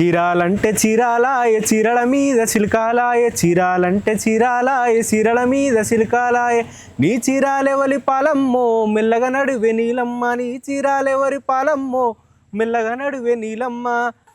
చీరాలంటే చీరాలాయ చీరల మీద చిలకాలాయ చీరాలంటే చీరాలాయ చీరల మీద చిలకాలాయ నీ చీరాలెవరి పాలమ్మో? మెల్లగా నడువే నీలమ్మ. నీ చీరాలెవరి పాలమ్మో? మెల్లగా నడువే నీలమ్మ.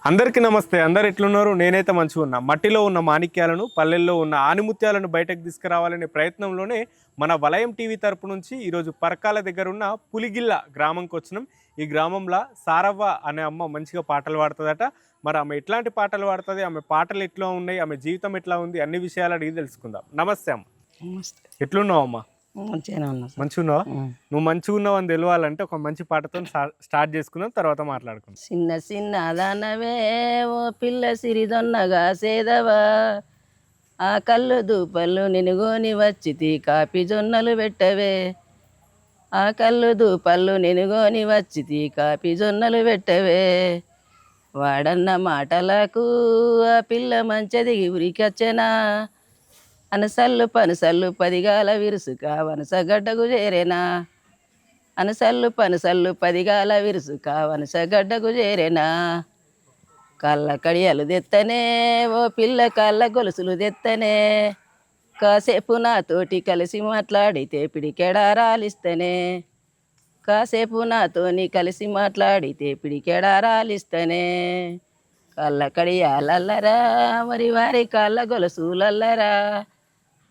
అందరికీ నమస్తే. అందరు ఎట్లున్నారు? నేనైతే మంచిగా ఉన్నా. మట్టిలో ఉన్న మాణిక్యాలను పల్లెల్లో ఉన్న ఆనిముత్యాలను బయటకు తీసుకురావాలనే ప్రయత్నంలోనే మన వలయం టీవీ తరపు నుంచి ఈరోజు పరకాల దగ్గర ఉన్న పులిగిల్ల గ్రామంకి వచ్చినాం ఈ గ్రామంలో సారవ్వ అనే అమ్మ మంచిగా పాటలు పాడుతుందట. మరి ఆమె ఎట్లాంటి పాటలు పాడుతుంది? ఆమె పాటలు ఎట్లా ఉన్నాయి? ఆమె జీవితం ఎట్లా ఉంది? అన్ని విషయాలు అడిగి తెలుసుకుందాం. నమస్తే అమ్మ. నమస్తే. ఎట్లున్నావు అమ్మ? మంచిగా ఉన్నావా. నువ్వు మంచిగా ఉన్నావు అని తెలియాలంటే ఒక మంచి పాటతో స్టార్ట్ చేసుకుందాం తర్వాత మాట్లాడుకుందాం. చిన్న చిన్న దానవే ఓ పిల్ల సిరిదొన్నగా సేదవా. ఆ కళ్ళు దూపళ్ళు నినుగోని వచ్చితి కాపి జొన్నలు పెట్టవే. ఆ కళ్ళు దూపళ్ళు నినుగోని వచ్చితి కాపి జొన్నలు పెట్టవే. వాడన్న మాటలకు ఆ పిల్ల మంచిది ఉరికొచ్చెనా? అనసల్లు పనసల్లు పదిగాల విరుసుక వనసగడ్డకు చేరేనా? అనసల్లు పనసల్లు పదిగాల విరుసుక వనసగడ్డకు చేరేనా? కళ్ళ కడియాలు తెత్తనే ఓ పిల్ల కళ్ళ గొలుసులు తెత్తనే. కాసేపు నాతోటి కలిసి మాట్లాడితే పిడికెడారాలిస్తనే కాసేపు నాతోని కలిసి మాట్లాడితే పిడికెడారాలిస్తనే కళ్ళ కడియాలల్లరా మరి వారి కళ్ళ గొలుసులల్లరా.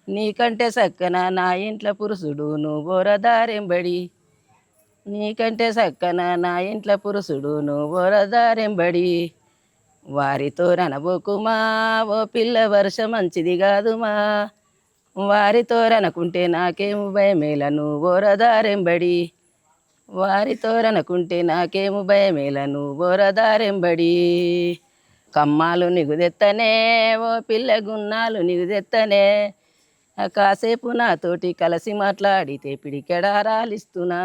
నీకంటే సక్కన నా ఇంట్లో పురుషుడు నువ్వోరదారెంబడి నీకంటే సక్కన నా ఇంట్లో పురుషుడు నువ్వోరదారెంబడి వారితో రనబోకుమా ఓ పిల్ల వర్ష మంచిది కాదుమా. వారితో రనకుంటే నాకేం భయమేల నువ్వోరదారెంబడి వారితో రనకుంటే నాకేము భయమేలను. నువ్వోరదారెంబడి కమ్మాలు నిగుదెత్తనే ఓ పిల్ల గున్నాలు నిగుదెత్తనే. ఆ కాసేపు నాతోటి కలిసి మాట్లాడితే పిడికెడారాలిస్తున్నా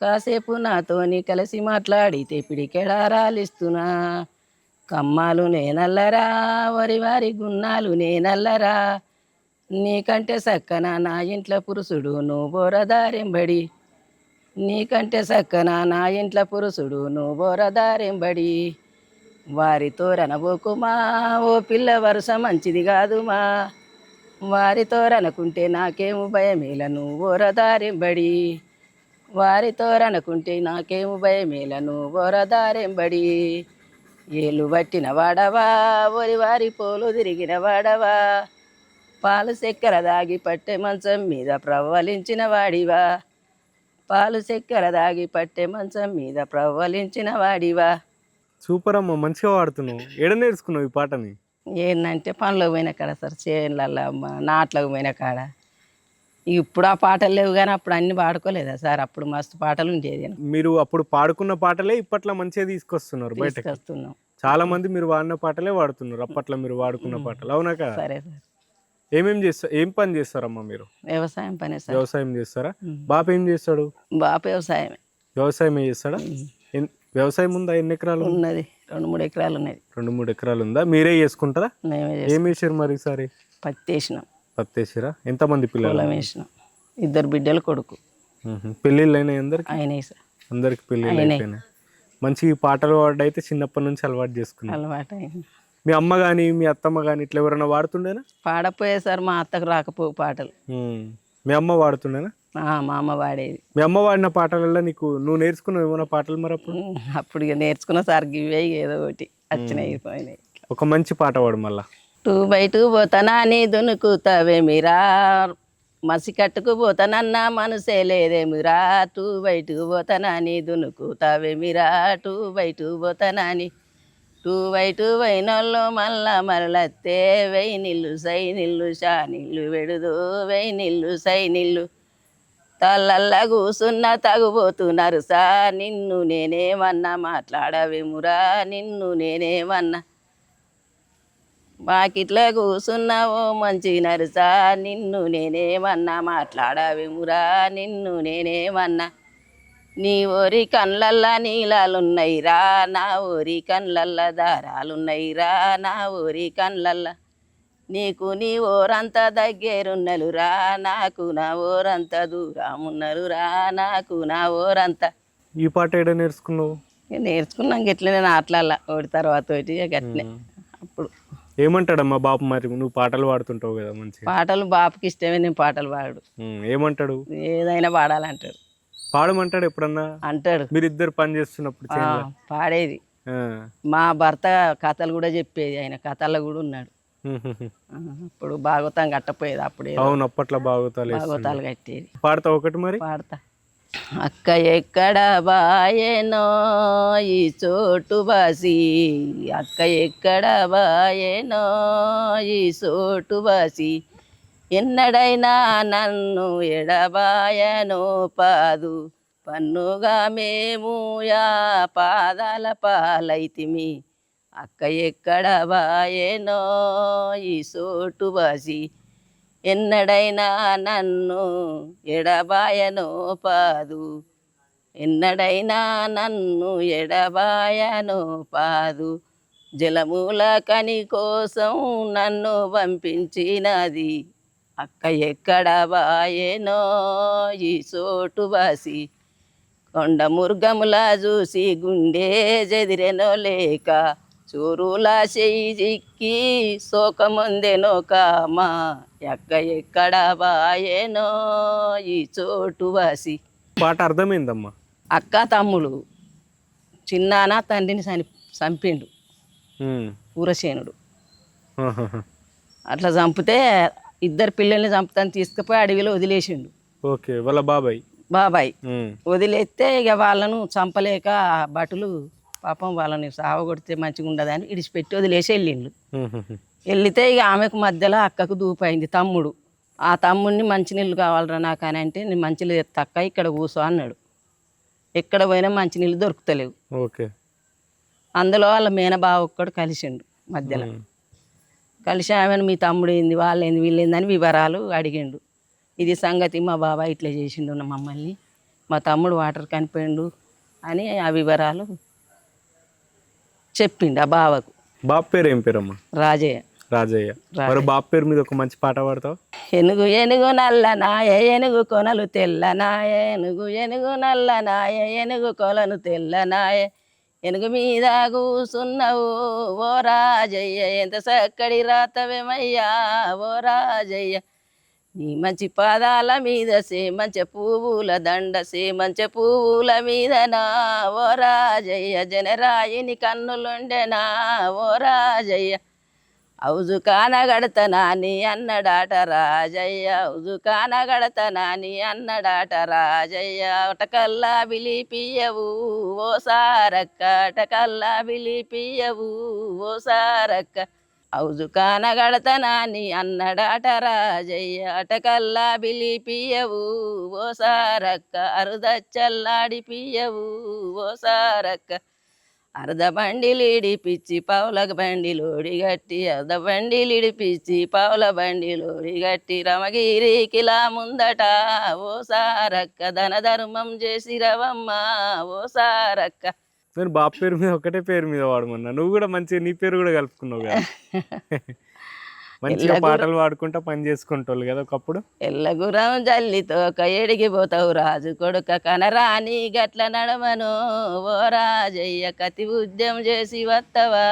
కాసేపు నాతోని కలిసి మాట్లాడితే పిడికెడారాలిస్తున్నా కమ్మాలు నేనల్లరా వరి వారి గున్నాలు నేనల్లరా. నీకంటే సక్కన నా ఇంట్లో పురుషుడు నువ్వు నువ్వోరదారెంబడి నీకంటే సక్కన నా ఇంట్లో పురుషుడు నువ్వోరదారెంబడి వారితో రనబోకుమా ఓ పిల్ల వరుస మంచిది కాదుమా. వారితో రనకుంటే నాకేము భయమేల నువ్వోరదారెంబడి వారితో రనకుంటే నాకేము భయమేల నువ్వోరదారెంబడి ఏలు పట్టిన వాడవా ఒరి వారి పోలు తిరిగిన వాడవా. పాలు చక్కెర దాగి పట్టె మంచం మీద ప్రవలించిన వాడివా. పాలు చక్కెర దాగి పట్టె మంచం మీద ప్రవ్వలించిన వాడివా. సూపర్ అమ్మ మంచిగా పాడుతున్నావు. ఏడ నేర్చుకున్నావు ఈ పాటని? ఏంటంటే పనులకు పోయిన కాడ సార్ చేనులలో నాట్లకు పోయిన కాడ. ఇప్పుడు ఆ పాటలు లేవు కానీ అప్పుడు అన్ని పాడుకోలేదా సార్? అప్పుడు మస్తు పాటలు ఉండేది. మీరు అప్పుడు పాడుకున్న పాటలే ఇప్పట్లో మంచిగా తీసుకొస్తున్నారు బయటకు. తీసుకొస్తున్నాం. చాలా మంది మీరు వాడిన పాటలే వాడుతున్నారు అప్పట్లో మీరు వాడుకున్న పాటలు. అవునా కదా సరే సార్. ఏమేం చేస్తారు ఏం పని చేస్తారమ్మా మీరు? వ్యవసాయం పనే వ్యవసాయం చేస్తారా. బాప ఏం చేస్తాడు? బాప వ్యవసాయమే. వ్యవసాయం చేస్తాడా? వ్యవసాయం ఉందా? ఎన్ని ఎకరాలు? ఉన్నది. రెండు మూడు ఎకరాలు ఉన్నది. రెండు మూడు ఎకరాలు ఉందా? మీరే చేసుకుంటారా? ఏం వేసారు మరి ఈసారి? పత్తి వేసినాం పత్తి వేసారా ఎంతమంది పిల్లలు? పొలం వేసినాం. ఇద్దరు బిడ్డలు కొడుకు. పెళ్ళిళ్ళు అయినాయి అందరికి? ఆయన సార్. అందరికి పెళ్ళిళ్ళు. అయిపోయినాయి. మంచి పాటలు పాడడం అయితే చిన్నప్పటి నుంచి అలవాటు చేసుకున్నాను అలవాటు అయింది మీ అమ్మ కానీ మీ అత్తమ్మ కానీ ఇట్లా ఎవరైనా వాడుతుండేనా? పాడపోయే సార్ మా అత్తకు రాకపో పాటలు. మీ అమ్మ వాడుతుండేనా? ఆ, మా అమ్మ పాడేది మీ అమ్మ వాడిన పాటలలో నీకు నువ్వు నేర్చుకున్నావు ఏమైనా పాటలు మరి అప్పుడు? అప్పుడు ఇక నేర్చుకున్న సార్ ఇవే ఏదో ఒకటి. వచ్చినాయి పోయినాయి ఒక మంచి పాట పాడు మళ్ళా. టూ బై టూ పోతానా నీ దునుకుతావేమిరా మసి కట్టుకు పోతానన్న మనసే లేదేమిరా టూ బై టూ పోతానా నీ దునుకుతావేమిరా టూ బై టూ పోతానా నీ టూ బై టూ వైనోళ్ళు మల్ల మరలత్తే వెయ్యి నిల్లు సై నిల్లు షా నిల్లు వెడుదు వెయ్యి నిల్లు సై నిల్లు. తల్లల్లా కూసున్న తగుపోతున్నారు సా నిన్ను నేనేమన్నా మాట్లాడవేమురా నిన్ను నేనేమన్నా. బాకిట్లో కూసున్న ఓ మంచి నరుసా నిన్ను నేనేమన్నా మాట్లాడవేమురా నిన్ను నేనేమన్నా. నీ ఊరి కళ్ళల్లా నీలాలున్నయిరా నా ఊరి కళ్ళల్లా దారాలున్నయిరా నా ఊరి కళ్ళల్లా. నీకు నీ ఓరంతా దగ్గరున్నలురా నాకు నా ఓరంతా దూరమున్నలురా నాకు నా ఓరంతా. ఈ పాట ఏడ నేర్చుకున్నావు? నేర్చుకున్నాం గట్లనే ఆటలల్లా ఒకటి తర్వాత ఒకటి ఇక గట్లనే. అప్పుడు. ఏమంటాడమ్మా బాపు మరి? నువ్వు పాటలు పాడుతుంటావు కదా మంచిగా. పాటలు బాపుకి ఇష్టమే నేను పాటలు పాడు ఏమంటాడు? ఏదైనా పాడాలంటాడు. పాడమంటాడు ఎప్పుడన్నా? అంటాడు. మీరిద్దరు పని చేస్తున్నప్పుడు. పాడేది. మా భర్త కథలు కూడా చెప్పేది ఆయన కథల్లో కూడా ఉన్నాడు. ఇప్పుడు భాగవతం కట్టపోయేది అప్పుడు అవును అప్పట్లో బాగుతాలే భాగవతాలు కట్టేది. పాడతావు ఒకటి మరి? పాడతా. అక్క ఎక్కడ బాయేనో ఈ చోటు బాసి అక్క ఎక్కడ బాయేనో ఈ చోటు బాసి ఎన్నడైనా నన్ను ఎడబాయనో పాదు. పన్నుగా మేము యా పాదాల పాలైతిమి. అక్క ఎక్కడ బాయేనో ఈ సోటు బాసి ఎన్నడైనా నన్ను ఎడబాయనో పాదు. ఎన్నడైనా నన్ను ఎడబాయనో పాదు. జలమూల కని కోసం నన్ను పంపించినది. అక్క ఎక్కడ బాయేనో ఈ చోటు బాసి కొండ ముర్గములా చూసి గుండె జదిరెనో లేక చూరులా చెయ్యి చిక్కి శోకముందెనో కామా. ఎక్క ఎక్కడ బాయేనో ఈ చోటు వాసి. పాట అర్థమైందమ్మా. అక్క తమ్ముడు చిన్నాన తండ్రిని చని చంపిండు. పూరసేనుడు. అట్లా చంపితే ఇద్దరు పిల్లల్ని చంపుతాను తీసుకుపోయి అడవిలో వదిలేసిండు. ఓకే వాళ్ళ బాబాయ్. బాబాయ్. వదిలేస్తే ఇక వాళ్ళను చంపలేక ఆ భటులు పాపం వాళ్ళని సావగొడితే మంచిగా ఉండదని ఇడిచిపెట్టి వదిలేసి వెళ్ళిండు. వెళ్తే ఇక ఆమెకు మధ్యలో అక్కకు దూపైంది తమ్ముడు. ఆ తమ్ముడిని మంచినీళ్ళు కావాలరా నాకు అని అంటే నేను మంచినీళ్ళు తక్క ఇక్కడ కూసో అన్నాడు. ఎక్కడ పోయినా మంచినీళ్ళు దొరుకుతలేవు. ఓకే. అందులో వాళ్ళ మేనబావ ఒక్కడు కలిసిండు మధ్యలో. కలిసి ఆమెను మీ తమ్ముడు ఏంది వాళ్ళేంది వీళ్ళేందని వివరాలు అడిగిండు. ఇది సంగతి మా బాబాయ్ ఇట్లా చేసిండు మమ్మల్ని. మా తమ్ముడు వాటర్ కనిపోయిండు అని ఆ వివరాలు చెప్పిండు ఆ బావకు. బాప్ పేరు ఏం పేరమ్మా? రాజయ్య. రాజయ్య. మరి బాప్ పేరు మీద ఒక మంచి పాట పాడతావు? ఎనుగు ఎనుగు నల్ల నాయ ఎనుగు కొనలు తెల్ల నాయ ఎనుగు ఎనుగు నల్ల నాయ ఎనుగు కొలను తెల్ల నాయ ఎనుగు మీద కూసున్నావు. ఓ రాజయ్య ఎంత చక్కడి రాతవేమయ్యా ఓ రాజయ్య నీ మంచి పాదాల మీద సేమంచ పువ్వుల దండ సేమంచ పువ్వుల మీద నా. ఓ రాజయ్య జనరాయిని కన్నులుండెనా ఓ రాజయ్య అవుజు కానగడతనాని అన్నడాట రాజయ్య అవుజు కానగడతనాని అన్నడాట రాజయ్య అటకల్లా బిలిపియవు ఓ సారక్క అటకల్లా బిలిపియవు ఓ సారక్క అవుజు కానగడతనాని అన్నడాట రాజయ్య అటకల్లా బిలిపియవు ఓ సారక్క అరుదచ్చల్లాడిపియవు ఓ సారక్క అర్ధ బండిలిడి పిచ్చి పావుల బండిలోడి గట్టి అర్ధ బండిలిడి పిచ్చి పావుల బండిలోడి గట్టి. రమగిరికిలా ముందట ఓ సారక్క ధన ధర్మం చేసి రవమ్మ ఓ సారక్క. నేను బాప్ పేరు మీద ఒకటే పేరు మీద వాడమన్నా నువ్వు కూడా మంచిగా నీ పేరు కూడా కలుపుకున్నావు కదా మంచిగా పాటలు పాడుకుంటా పని చేసుకుంటావు కదా ఒకప్పుడు? ఎల్లగురం జల్లితో ఒక ఎడిగి పోతావు రాజు కొడుక కనరాని గట్ల నడమను. ఓ రాజయ్య కతి ఉద్యమం చేసి వత్తవా?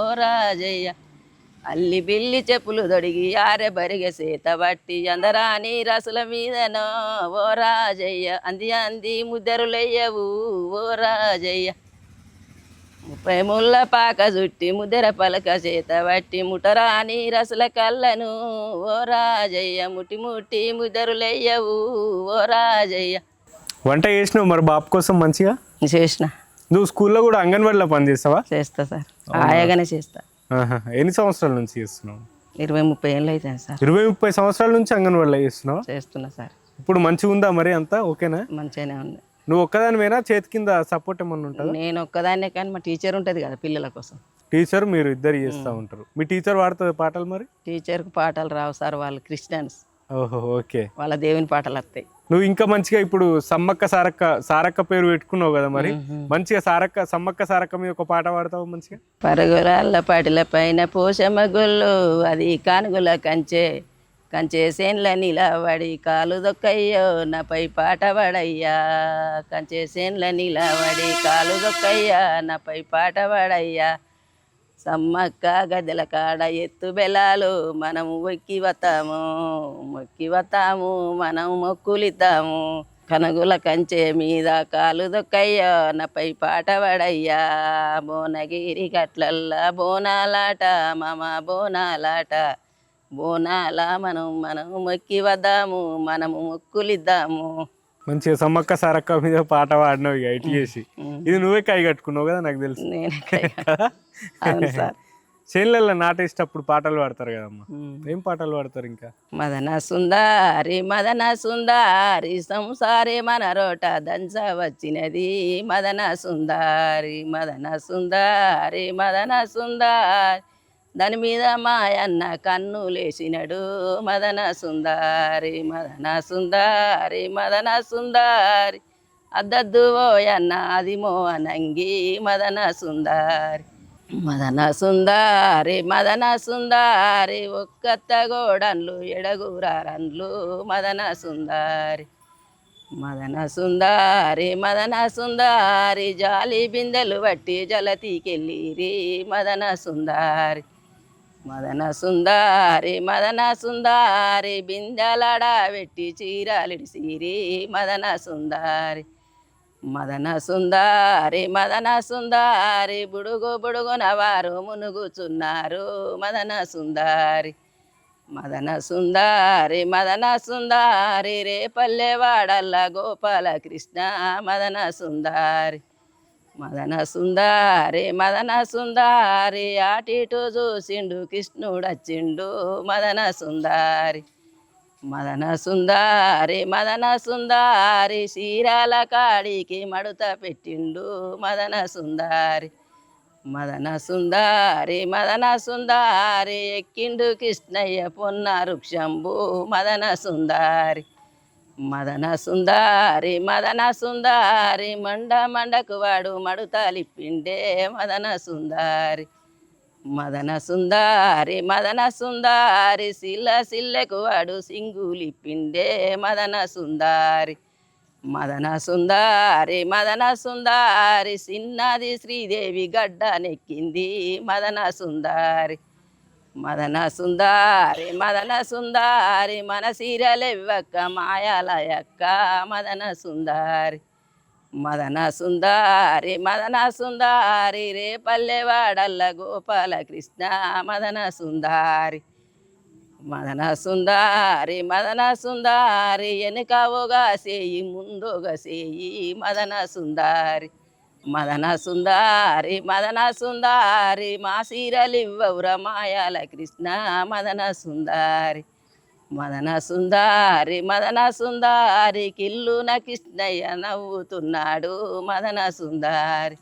ఓ రాజయ్య అల్లి బిల్లి చెప్పులు దొడిగి ఆరె బరిగె సీత బట్టి అందరాని రసుల మీదనో. ఓ రాజయ్య అంది అంది ముద్దరులయ్యవు. ఓ రాజయ్య ముప్పై ముళ్ళ పాక చుట్టి ముద్దర పలక చేత బట్టి ముటరాని రసుల కళ్ళను. ఓ రాజయ్య ముట్టి ముట్టి ముద్దరులయ్యవు ఓ రాజయ్య. వంట చేసినావు మరి బాప్ కోసం మంచిగా? చేసిన. నువ్వు స్కూల్లో కూడా అంగన్వాడీలో పని చేస్తావా? చేస్తా సార్. హాయిగానే చేస్తా. ఎన్ని సంవత్సరాల నుంచి చేస్తున్నావు? ఇరవై ముప్పై ఏళ్ళు అవుతాను సార్. ఇరవై ముప్పై సంవత్సరాల నుంచి అంగన్వాడీలో చేస్తున్నావు? చేస్తున్నా సార్. ఇప్పుడు మంచిగా ఉందా మరి అంతా? ఓకేనా? మంచిగానే ఉంది. నువ్వు ఒక్కదానివేనా చేతి కింద సపోర్ట్ ఏమన్నా ఉంటుందా? నేను ఒక్కదాన్నే కానీ మా టీచర్ ఉంటుంది కదా పిల్లల కోసం. టీచర్ మీరు ఇద్దరు చేస్తూ ఉంటారు. మీ టీచర్ పాడుతుంది పాటలు మరి? టీచర్కి పాటలు రావు సార్ వాళ్ళు క్రిస్టియన్స్ ఓహో ఓకే. వాళ్ళ దేవుని పాటలు వస్తాయి. నువ్వు ఇంకా మంచిగా ఇప్పుడు సమ్మక్క సారక్క సారక్క పేరు పెట్టుకున్నావు కదా మరి? మంచిగా సారక్క సమ్మక్క సారక్క మీద ఒక పాట పాడతావు మంచిగా? పరుగురాళ్ళ పాటిల పైన పోషమ్మ గుళ్ళు అది కానుగుల కంచె. కంచేసేన్ల నిలవడి కాలు దొక్కయ్యో నాపై పాట పడయ్యా. కంచేసేన్ల నిలవడి కాలు దొక్కయ్యా నాపై పాట పడయ్యా. సమ్మక్క గద్దెల కాడ ఎత్తు బెలాలు మనము మొక్కి వతాము మొక్కి వతాము మనం మొక్కులితాము కనగుల కంచె మీద కాలు దొక్కయ్యా నాపై పాట పడయ్యా. బోనగిరి గట్లల్లా బోనాలాట మామ బోనాలాట. బోనాల మనం మనం మొక్కి వద్దాము మనము మొక్కులిద్దాము. మంచిగా సమ్మక్క సారక్క మీద పాట పాడినావు ఇక ఇటు చేసి. ఇది నువ్వే కై కట్టుకున్నావు కదా నాకు తెలుసు. చేనులలో నాటేసేటప్పుడు పాటలు పాడతారు కదమ్మా. ఏం పాటలు పాడతారు ఇంకా? మదన సుందారి మదన సుందారి సంసారి మన రోట దంచ వచ్చినది. మదన సుందారి మదన సుందారి మదన సుందారి. దాని మీద మాయన్న కన్ను లేచినడు మదన సుందారి మదన సుందారి మదన సుందారి. అద్దద్దు ఓయన్న అది మోహనంగి మదన సుందారి. మదన సుందారి మదన సుందారి ఒక్కత్త గోడన్లు ఎడగురారన్లు మదన సుందారి. మదన సుందారి మదన సుందారి జాలి బిందెలు బట్టి జలతీకెళ్ళిరి మదన సుందారి. మదన సుందారి మదన సుందారి బిందెలడ పెట్టి చీరలిడిసిరి మదన సుందారి మదన సుందారి మదన సుందారి బుడుగు బుడుగున వారు మునుగుచున్నారు మదన సుందారి మదన సుందారి మదన సుందారి రే పల్లెవాడల్ల గోపాల కృష్ణ మదన సుందారి. మదన సుందారి మదన సుందారి ఆటిటు చూసిండు కృష్ణుడచ్చిండు. మదన సుందారి మదన సుందారి మదన సుందారి శీరాల కాడికి మడుత పెట్టిండు. మదన సుందారి మదన సుందారి మదన సుందారి ఎక్కిండు కృష్ణయ్య పొన్న వృక్షంబు. మదన సుందారి మదన సుందారి మదన సుందారి మండ మండకు వాడు మడుతాలిప్పిండే మదన సుందారి మదన సుందారి మదన సుందారి సిల్ల సిల్లెకు వాడు సింగులిప్పిండే మదన సుందారి మదన సుందారి మదన సుందారి సిన్నది శ్రీదేవి గడ్డ నెక్కింది. మదన సుందారి మదన సుందారి మదన సుందారి మన సీరలెవ్వక్క మాయాలయక్క మదన సుందారి. మదన సుందారి మదన సుందారి రే పల్లెవాడల్ల గోపాల కృష్ణ మదన సుందారి. మదన సుందారి మదన సుందారి వెనుకవుగా సేయి ముందుగా సేయి మదన సుందారి. మదన సుందారి మదన సుందారి మా సీరలివ్వవుర మాయాల కృష్ణ మదన సుందారి మదన సుందారి మదన సుందారి కిల్లున కృష్ణయ్య నవ్వుతున్నాడు మదన సుందారి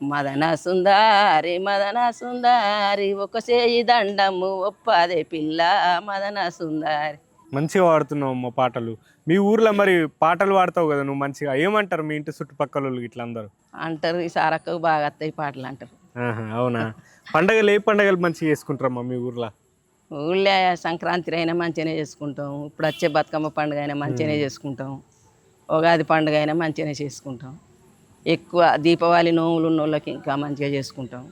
మదన సుందారి మదన సుందారి ఒక చేయి దండము ఒప్పదే పిల్ల మదన సుందారి మంచిగా పాడుతున్నావు అమ్మ పాటలు. మీ ఊర్లో మరి పాటలు పాడతావు కదా నువ్వు మంచిగా. ఏమంటారు మీ ఇంటి చుట్టుపక్కల వాళ్ళు ఇట్లా అందరూ? అంటారు ఈ సారక్కకు బాగా వస్తాయి పాటలు అంటారు. అవునా? పండగలు ఏ పండగలు మంచిగా చేసుకుంటారమ్మా మీ ఊర్లో? ఊళ్ళో సంక్రాంతి అయినా మంచిగానే చేసుకుంటాం. ఇప్పుడు వచ్చే బతుకమ్మ పండుగ అయినా మంచిగానే చేసుకుంటాం. ఉగాది పండుగ అయినా మంచిగానే చేసుకుంటాం. ఎక్కువ దీపావళి నోములు ఉన్న వాళ్ళకి ఇంకా మంచిగా చేసుకుంటాం.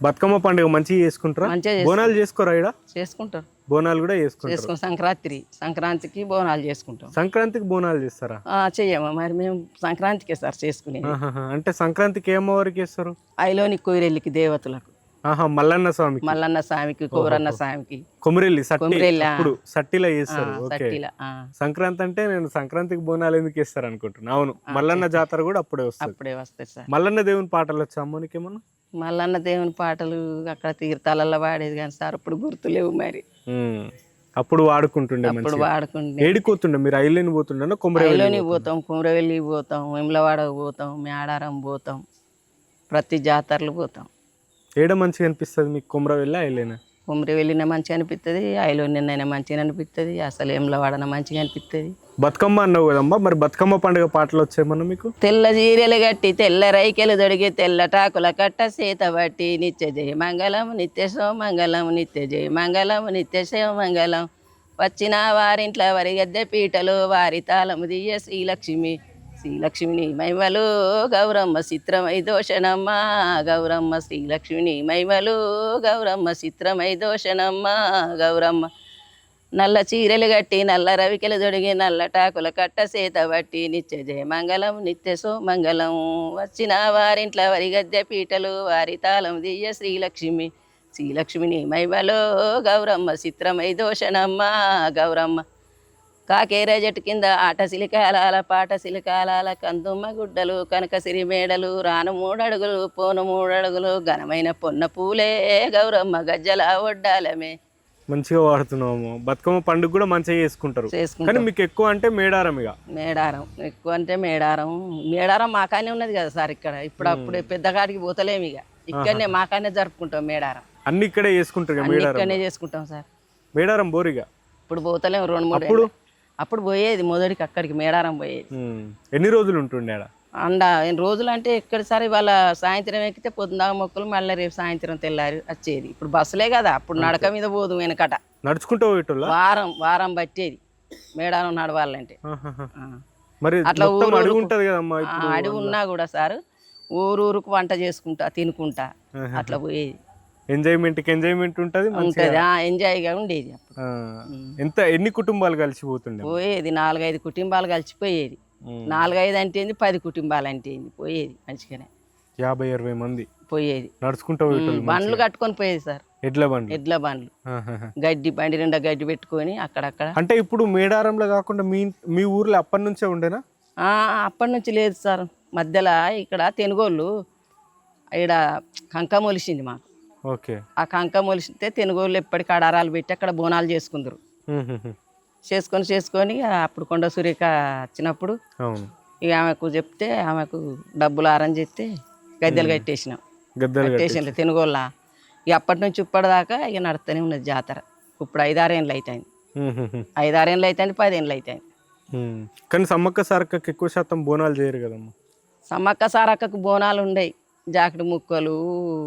బతుకమ్మ పండుగ మంచిగా చేసుకుంటారా? మంచిగా బోనాలు చేసుకోరా ఇక్కడ చేసుకుంటాం బోనాలు కూడా చేసుకుంటారు. చేసుకుని సంక్రాంతి సంక్రాంతికి బోనాలు చేసుకుంటాం. సంక్రాంతికి బోనాలు చేస్తారా? ఆ, చెయ్యము. మరి మేము సంక్రాంతికే సార్ చేసుకునే ఆహాహా. అంటే సంక్రాంతికి ఏ అమ్మవారికి చేస్తారు? ఐలోని కోయిరెల్లికి దేవతలకు. ఆహా మల్లన్న స్వామికి. మల్లన్న స్వామికి కోరన్న స్వామికి. కొమిరెల్లి సట్టి. కొమిరెల్లి, ఆ. అప్పుడు సట్టిలో చేస్తారు. ఓకే. సట్టిల ఆ, సంక్రాంతి అంటే నేను సంక్రాంతికి బోనాలు ఎందుకు వేస్తారు అనుకుంటున్నా అవును మల్లన్న జాతర కూడా అప్పుడే వస్తుంది. అప్పుడే వస్తాయి సార్. మల్లన్న దేవుని పాటలు వచ్చా అమ్మనికేమన్నా మల్లన్న దేవుని పాటలు అక్కడ తీర్థాలలో పాడేది కానీ సార్ అప్పుడు గుర్తులేవు మరి. అప్పుడు వాడుకుంటుండే అప్పుడు వాడుకుంటే ఏడిపోతుండే మీరు ఐలేని పోతుండే కొమరేలి ఐలోని పోతాం కుమరవెల్లి పోతాం వెమ్లవాడకు పోతాం మేడారం పోతాం ప్రతి జాతరలు పోతాం. ఏడ మంచిగా అనిపిస్తుంది మీకు కొమరవెల్లి ఐలేనా? కుమరి వెళ్ళిన మంచిగా అనిపిస్తుంది ఐలో నిన్నైనా మంచిగా అనిపిస్తుంది అసలు ఎంలవాడన మంచిగా అనిపిస్తుంది బతుకమ్మ అన్నావు కదమ్మా మరి బతుకమ్మ పండుగ పాటలు వచ్చాయమన్నా మీకు? తెల్ల చీరలు గట్టి తెల్ల రైకెలు దొడిగి తెల్ల టాకుల కట్ట సీత బట్టి నిత్య జయ మంగళం నిత్య శివమంగళం నిత్య జయ మంగళం నిత్య శివమంగళం వచ్చిన వారింట్ల వరి గద్దె పీటలు వారి తాళము దియ్య శ్రీలక్ష్మి. శ్రీలక్ష్మిని మైమలు గౌరమ్మ చిత్రమై దోషణమ్మ గౌరమ్మ శ్రీలక్ష్మిని మైమలు గౌరమ్మ చిత్రమై దోషణమ్మ గౌరమ్మ నల్ల చీరలు కట్టి నల్ల రవికెలు దొడిగి నల్ల టాకుల కట్ట సేత బట్టి నిత్య జయమంగళం నిత్య సోమంగళం వచ్చిన వారింట్ల వరి గద్దె పీటలు వారి తాళం దియ్య శ్రీలక్ష్మి. శ్రీలక్ష్మిని మైమలో గౌరమ్మ చిత్రమై దోషణమ్మ గౌరమ్మ కాకేర జట్టు కింద ఆట సిలికాలాల పాట సిలికాలాల కందుమ్మ గుడ్డలు కనక సిరి మేడలు రాను మూడడుగులు పోను మూడడుగులు ఘనమైన పొన్న పూలే గౌరమ్మ గజ్జల ఒడ్డాలమే. మంచిగా వాడుతున్నాము. బతుకమ్మ పండుగ కూడా మంచిగా చేసుకుంటారు. చేసుకుంటాం. కానీ మీకు ఎక్కువ అంటే మేడారం ఇక. మేడారం. ఎక్కువ అంటే మేడారం. మేడారం మాకానే ఉన్నది కదా సార్ ఇక్కడ. ఇప్పుడు అప్పుడు పెద్దగాడికి పోతలేము ఇక. ఇక్కడనే మాకానే జరుపుకుంటాం మేడారం. అన్ని ఇక్కడే చేసుకుంటారు ఇక్కడనే చేసుకుంటాం సార్. మేడారం బోరిగా ఇప్పుడు పోతలేము రెండు మూడు అప్పుడు? పోయేది మొదటికి అక్కడికి మేడారం పోయేది. ఎన్ని రోజులు ఉంటుండే అండ ఎన్ని రోజులు అంటే ఎక్కడ సరే వాళ్ళ సాయంత్రం ఎక్కితే పొద్దున మొక్కలు మళ్ళీ రేపు సాయంత్రం తెల్లారి వచ్చేది. ఇప్పుడు బస్సులే కదా అప్పుడు నడక మీద పోదు వెనకట. నడుచుకుంటూ వారం వారం పట్టేది మేడారం నడవాలంటే. మరి అట్లా ఊరు ఊరుకు- కదమ్మా ఉన్నా కూడా సార్ ఊరూరుకు వంట చేసుకుంటా తినుకుంటా. అట్లా పోయేది. ఎంజాయ్మెంట్ ఉంటది మంచిగా ఉంటది. ఆ, ఎంజాయ్గా ఉండేది ఎంత ఎన్ని కుటుంబాలు కలిసి పోతుండే పోయేది నాలుగైదు కుటుంబాలు కలిసిపోయేది. నాలుగైదు అంటే పది కుటుంబాలు అంటే పోయేది మంచిగానే. యాభై అరవై మంది పోయేది. నడుచుకుంటూ బండ్లు కట్టుకొని పోయేది సార్. ఎడ్ల బండి ఎడ్ల బండ్లు. గడ్డి బండి నిండా గడ్డి పెట్టుకొని అక్కడక్కడ. అంటే ఇప్పుడు మేడారంలో కాకుండా మీ మీ ఊర్లో అప్పటి నుంచే ఉండేనా? ఆ, అప్పటి నుంచి లేదు సార్. మధ్యలో ఇక్కడ తెనుగోళ్ళు ఇక్కడ కంక మొలిసింది మాకు. ఓకే. ఆ కంక మొలిస్తే తెనుగోళ్ళు ఎప్పటికి అడారాలు పెట్టి అక్కడ బోనాలు చేసుకుందరు. చేసుకొని చేసుకొని అప్పుడు కొండ సురేఖ వచ్చినప్పుడు ఇక ఆమెకు చెప్తే ఆమెకు డబ్బులు అరేంజ్ చేస్తే గద్దెలు కట్టేసినాం. కట్టేసిన. తెనుగోళ్ళ ఇక అప్పటి నుంచి ఇప్పటిదాకా ఇక నడుస్తూనే ఉన్నది జాతర. ఇప్పుడు ఐదారేళ్ళు అవుతాయి ఉహుహు. ఐదారేళ్ళు అవుతాయి పదేళ్ళు అవుతాయి. కానీ సమ్మక్క సారక్కకి ఎక్కువ శాతం బోనాలు చేయరు కదమ్మా? సమ్మక్క సారక్కకు బోనాలు ఉండయి. జాకెట్ ముక్కలు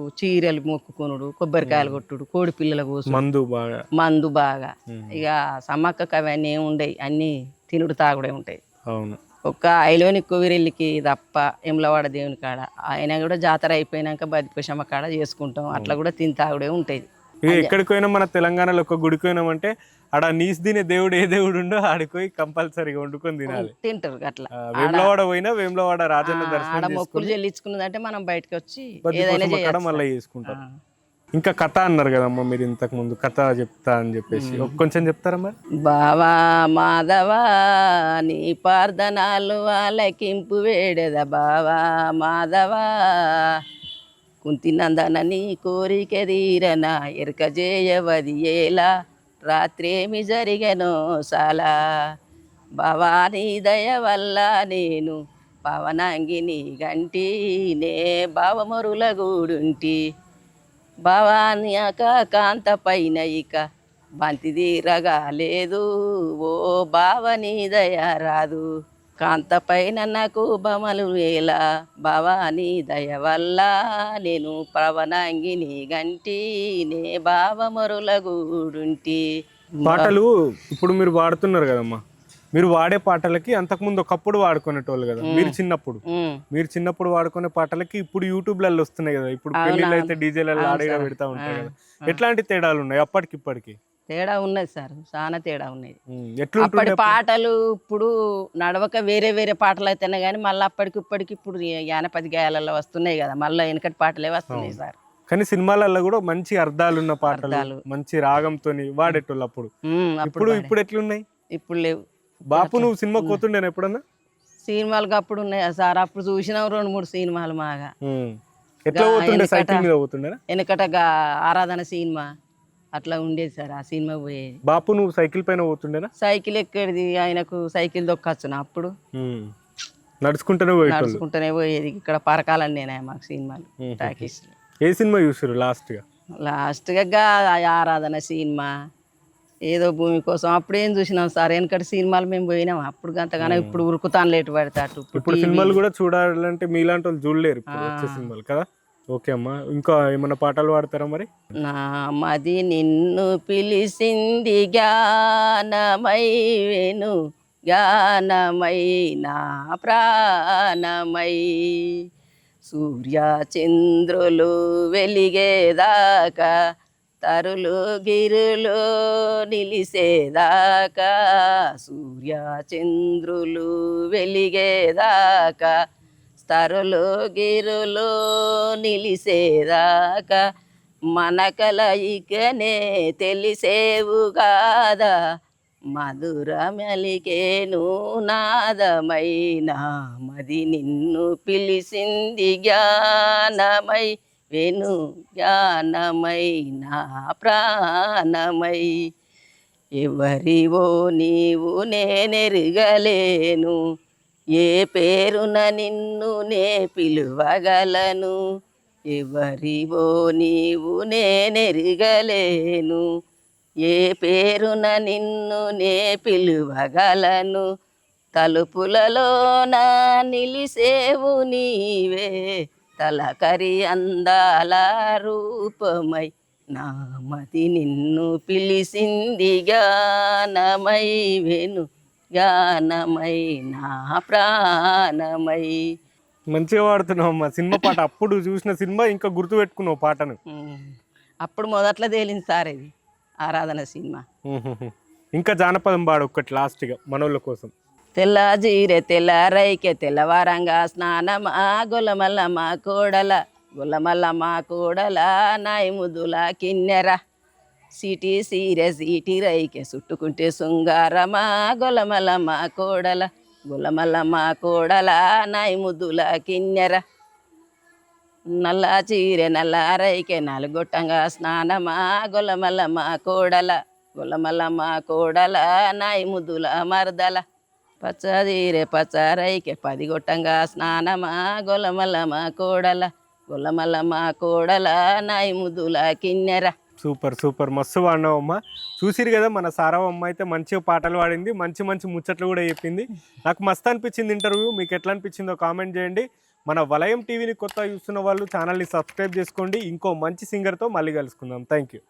చీరలు మొక్కుకొనుడు కొబ్బరికాయలు కొట్టుడు కోడి పిల్లల కోసం మందు బాగా. మందు బాగా. ఇక సమ్మక్కకు అవన్నీ ఏమి ఉండయి. అన్నీ తినుడు తాగుడే ఉంటాయి. అవును. ఒక్క ఐలోని కొవిరెల్లికి తప్ప ఎమ్లవాడ దేవుని కాడ. ఆయన కూడా జాతర అయిపోయినాక బతిపోషమ్మ కాడ చేసుకుంటాం. అట్లా కూడా తిని తాగుడే ఉంటుంది ఎక్కడికి పోయినా మన తెలంగాణలో ఒక గుడికి పోయినామంటే ఆడ నీసు తినే దేవుడు ఏ దేవుడు ఉండో ఆడికి కంపల్సరీగా వండుకొని తినాలి. తింటారు అట్లా వేములవాడ పోయినా వేములవాడ రాజన్న ఆడ దర్శనం మొక్కులు చెల్లించుకున్నదంటే మనం బయటకు వచ్చి ఏదైనా మళ్ళీ చేసుకుంటాం. ఇంకా కథ అన్నారు కదమ్మా మీరు ఇంతకు ముందు కథ చెప్తా అని చెప్పేసి. కొంచెం చెప్తారా మరి? బావా మాధవా నీ ప్రార్థనలు వాళ్ళకింపు వేడెద బావా మాధవా. కుంతినందన నీ కోరిక తీరన? ఎరక చేయవది ఏలా రాత్రేమి జరిగనో సాలా? భవానీ దయ వల్ల నేను పవనంగిని గంటి నే బావమరుల గూడుంటి. భవాని అక కాంత పైన ఇక బంతి తీరగా లేదు. ఓ భావనీ దయ రాదు. కాంత పైన నాకు బమలు వేల భవాని దయ వల్ల నేను పవనంగిని గంటి నే భావమరుల గూడుంటి. పాటలు ఇప్పుడు మీరు వాడుతున్నారు కదమ్మా. మీరు వాడే పాటలకి అంతకుముందు ఒకప్పుడు వాడుకునేటోళ్ళు కదా. మీరు చిన్నప్పుడు. మీరు చిన్నప్పుడు వాడుకునే పాటలకి ఇప్పుడు యూట్యూబ్లలో వస్తున్నాయి కదా. ఇప్పుడు పెళ్ళిళ్ళు అయితే డీజేలలో ఆడేగా పెడతా ఉంటాయి కదా. ఎట్లాంటి తేడాలు ఉన్నాయి అప్పటికి ఇప్పటికి తేడా ఉన్నది సార్ చాలా తేడా ఉన్నది అప్పటి పాటలు ఇప్పుడు నడవక వేరే వేరే పాటలు అయితేనే కానీ మళ్ళీ అప్పటికి ఇప్పటికి ఇప్పుడు యానపది గాయాలలో వస్తున్నాయి కదా మళ్ళీ వెనకటి పాటలే వస్తున్నాయి సార్. కానీ సినిమాలలో కూడా మంచి అర్థాలు ఉన్న పాటలు. మంచి రాగంతోని వాడేటోళ్ళు అప్పుడు. ఇప్పుడు పాడే- ఇప్పుడు ఎట్లున్నాయి? ఇప్పుడు లేవు. బాపు నువ్వు సినిమా పోతుండేనా ఎప్పుడన్నా? సినిమాలు అప్పుడు ఉన్నాయి సార్ అప్పుడు చూసినాం రెండు మూడు సినిమాలు మాగా. ఎట్లా పోతుండే సైకిల్ మీద ఆరాధన సినిమా. అట్లా ఉండేది సార్ ఆ సినిమా పోయేది. బాపు నువ్వు సైకిల్ పైన పోతుండేనా? సైకిల్ ఎక్కడిది? ఆయనకు సైకిల్ దొక్కచ్చున అప్పుడు. నడుచుకుంటూనే పోయేటోళ్ళు. నడుచుకుంటూనే పోయేది. ఇక్కడ పరకాలని నేనే మాకు సినిమాలు. టాకీస్ ఏ సినిమా చూసారు లాస్ట్గా లాస్ట్గా గా ఆరాధన సినిమా. ఏదో భూమి కోసం అప్పుడేం చూసినాం సార్? వెనకటి సినిమాలు మేము పోయినాం. అప్పుడు అంతగానో ఇప్పుడు ఉరుకుతాను లేటు పడతాటు. ఇప్పుడు సినిమాలు కూడా చూడాలంటే మీలాంటి వాళ్ళు చూడలేరు సినిమాలు కదా? ఓకే అమ్మా. ఇంకా ఏమన్నా పాటలు పాడతారా మరి? నా మది నిన్ను పిలిసింది జ్ఞానమై వెను జ్ఞానమై నా ప్రాణమై. సూర్య చంద్రులు వెలిగేదాకా తరులు గిరులు నిలిసేదాకా సూర్య చంద్రులు వెలిగేదాకా స్తరులు గిరులు నిలిసేదాకా మన కలయికనే తెలిసేవు కాదా మధుర మెలికేను నాదమైన మది నిన్ను పిలిసింది జ్ఞానమై వెను జ్ఞానమై నా ప్రాణమై. ఎవరివో నీవు నేనెరగలేను ఏ పేరున నిన్ను నే పిలువగలను? ఎవరివో నీవు నేనెరగలేను ఏ పేరున నిన్ను నే పిలువగలను? నా నిలిసేవు నీవే. తలకరి అందాల రూపమై నామతి నిన్ను పిలిసిందిగా నమై వెను. గానమై నా ప్రాణమై. మంచిగా పాడుతున్నావు అమ్మా. సినిమా పాట అప్పుడు చూసిన సినిమా ఇంకా గుర్తు పెట్టుకున్నావు పాటను. అప్పుడు మొదట్లో తేలింది సార్ ఇది ఆరాధన సినిమా. ఇంకా జానపదం పాడు ఒక్కటి లాస్ట్గా మనోళ్ళ కోసం. తెల్ల జీరె తెల్ల రైకె తెల్లవారంగా స్నానమా గొలమల్ల మా కోడల గొలమల్ల మా కోడల నాయి ముదుల కిన్నెర. సిటీ సీర సీటి రైకె చుట్టుకుంటే శృంగారమా గొలమల్ల మా కోడల గొలమల్ల మా కోడల నాయి ముద్దుల కిన్నెర. నల్ల చీరె నల్ల రైకె నలుగొట్టంగా స్నానమా గొలమల్ల మా కోడల గొలమల్ల మా కోడల నాయి ముద్దుల మరదల. పచ్చదీరె పచ్చరైకె పది గొట్టంగా స్నానమా గొలమల్ల మా కోడల గొలమల్ల మా కోడల నాయి ముద్దుల కిన్నెర. Super super. మస్తు పాడినావు చూసిరు కదా మన సారవ అమ్మ అయితే మంచిగా పాటలు పాడింది మంచి మంచి ముచ్చట్లు కూడా చెప్పింది. నాకు మస్తు అనిపించింది ఇంటర్వ్యూ మీకు ఎట్లా అనిపించిందో కామెంట్ చేయండి. మన వలయం టీవీని కొత్త చూస్తున్న వాళ్ళు ఛానల్ని సబ్స్క్రైబ్ చేసుకోండి. ఇంకో మంచి సింగర్తో మళ్ళీ కలుసుకుందాం. Thank you